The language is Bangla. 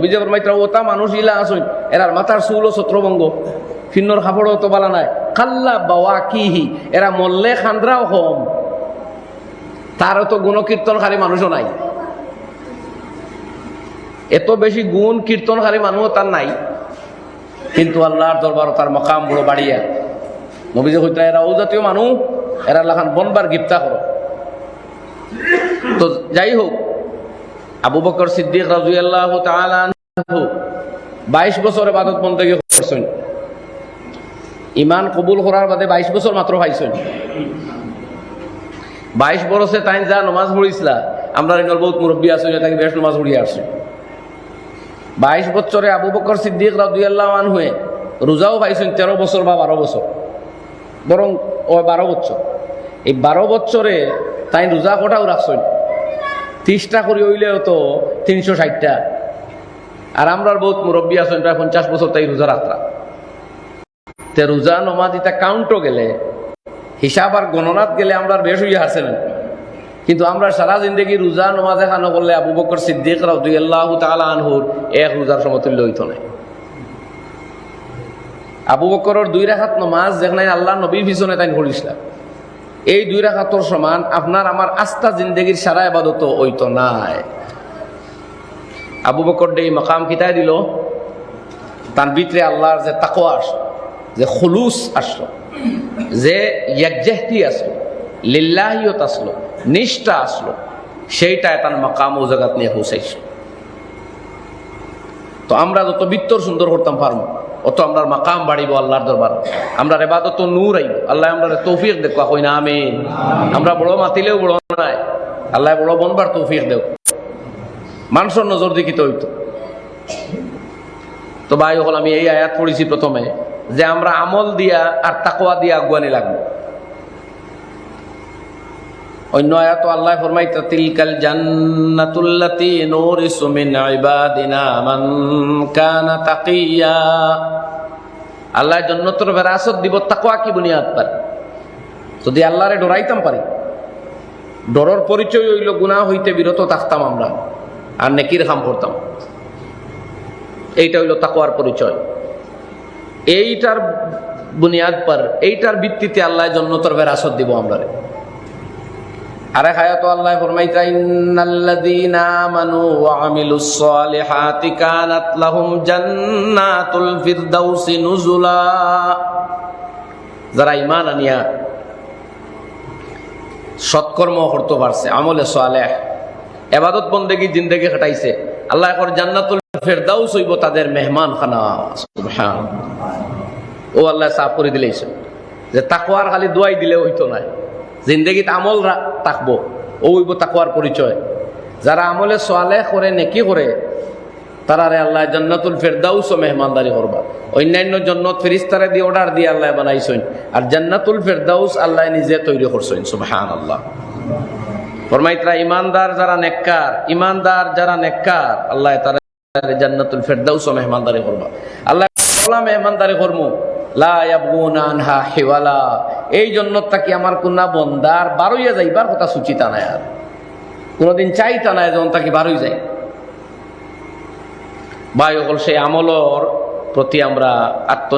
নবীজে ফরমাইতরা ওতা মানুষ ইলা আসুন। এরার মাথার চুল ও ছত্রভঙ্গ। ফিন্নর কাপড়ও তো বালা নাই। কাল্লা বাওয়া কিহি এরা মল্লে খান্দ্রাও হম। তারও তো গুণকীর্তনকারী মানুষও নাই। এত বেশি গুণ কীর্তনকারী মানুষও তার নাই। কিন্তু আল্লাহর দরবার তার মকাম বড় বাড়িয়া। নবীজে হইতা এরা ও জাতীয় মানুষ, এরা লাখান বনবার গিপ্তা করো। তো যাই হোক আবু বকর সিদ্দিক রাজুয়াল্লাহ বাইশ বছর এবাদত বন্দেগী করছেন ইমান কবুল করার বাদে বাইশ বছর মাত্র পাইছেন। বাইশ বরসে তাই যা নমাজ পড়িছিলা, আমরা এগুলো বহুত মুরব্বী আছে তাকে বেশ নমাজ পড়িয়ে আসছে। বাইশ বছরে আবু বকর সিদ্দিক রাজুয়াল্লাহ হয়ে রোজাও পাইছেন তেরো বছর বা বারো বছর। বরং, ও বারো বছর। এই বারো বছরে তাই রোজা কটাও রাখছেন। ত্রিশটা করে হইলেও তো তিনশো ষাটটা। আর আমরা বহুত মুরব্বী আছেন, প্রায় পঞ্চাশ বছর তাই রোজা রাখরা তে রোজা নমাজ ইটা কাউন্টও গেলে, হিসাব আর গণনাত গেলে আমরা বেশ হইয়া হারছেন কিন্তু আমরা সারা জিন্দগি রোজা নমাজ এখানো করলে আবু বকর সিদ্দিক রাউদ্দাহ তালা আনহুর এক রোজার সমতুল্য হইত নাই আবু বকরের দুই রাখাত নমাজ যেখানে আল্লাহ নবীর পিছনে তাই ঘুরিছিলাম এই দুই রাখাতর সমান আপনার আমার আস্থা জিন্দগির সারা আবাদত ওইত নাই। আবু বকর এই মকাম কিতায় দিল, তার ভিতরে আল্লাহর যে তাকোয়া আসলো, যে খুলুস আসলো, যে ইয়াকজেহতি আসলো লিল্লাহিয়ত আসলো নিষ্ঠা আসলো সেইটায় তার মকাম ও জগৎ নিয়ে পৌঁছাইছে। তো আমরা যত বিত্তর সুন্দর করতাম পারব। অত আমরা মাকাম বাড়িব আল্লাহর দরবার। আমরা এবাদত নূর আইব। আল্লাহ আমরা তৌফিক দেখো কই না আমি আমরা বড় মাতিলেও বড় নাই। আল্লাহ বড় বনবার তৌফিক দেও। মানুষের নজর দেখিতে হইতো। তো ভাই হল আমি এই আয়াত পড়েছি প্রথমে, যে আমরা আমল দিয়া আর তাকোয়া দিয়া আগুয়ানি লাগবো। অন্য আয়াত আল্লাহ ফরমাইতা, তিলকাল জান্নাতুল্লাতি নূরিসু মিন ইবাদিনা মান কানা তাকিয়া। আল্লাহ জান্নাতের বিরাসত দিব তাকওয়া কি বুনিয়াদ পার? যদি আল্লাহরে ডরাইতাম পারি। ডরর পরিচয় হইল, গুনাহ হইতে বিরত থাকতাম আমরা, আর নেকির কাম করতাম। এইটা হইল তাকওয়ার পরিচয়। এইটার বুনিয়াদ পার, এইটার ভিত্তিতে আল্লাহ জন্নতর বেরাসত দিব আমরা আরে হায়াত আল্লাহ ফরমাইতা ইন্নাল্লাযীনা আমানু ওয়া আমিলুস সালিহাতি কানাত লাহুম জান্নাতুল ফিরদাউসি নুজুলা। যারা ঈমান আনিয়া সৎকর্ম করতে পারছে, আমলে সালেহ, এবাদত বন্দেগী জিন্দেগি কাটাইছে আল্লাহ এখন জান্নাতুল ফেরদাউস হইব তাদের মেহমান খানা ও আল্লাহ সাফ করে দিলেইছে যে তাকওয়ার খালি দোয়াই দিলে হইতো না। জিন্দগিত আমল থাকব ওইব তাকুয়ার পরিচয় যারা আমলে সোয়ালে করে নেকি করে তারারে আল্লাহ জন্নাতুল ফেরদাউস মেহমানদারি করবা অন্যান্য জন্নত ফেরিস্তারে দিয়ে অর্ডার দিয়ে আল্লাহ বানাইছেন আর জান্নাতুল ফেরদাউস আল্লাহ নিজে তৈরি করছেন সুবহান আল্লাহ ফরমাইতরা ইমানদার যারা নেককার ইমানদার যারা নেককার আল্লাহ তারা জান্নাতুল ফেরদাউস মেহমানদারি করবা আল্লাহ মেহমানদারি করমু এই জন্য তাকে আমার কোনা বন্দার বারোইয়া যাইবার কথা সুচিতা নাই আর। কোনোদিন চাইতা নাই যখন তাকে বারোই যাই বায়ু অকল সেই আমলর প্রতি আমরা আত্ম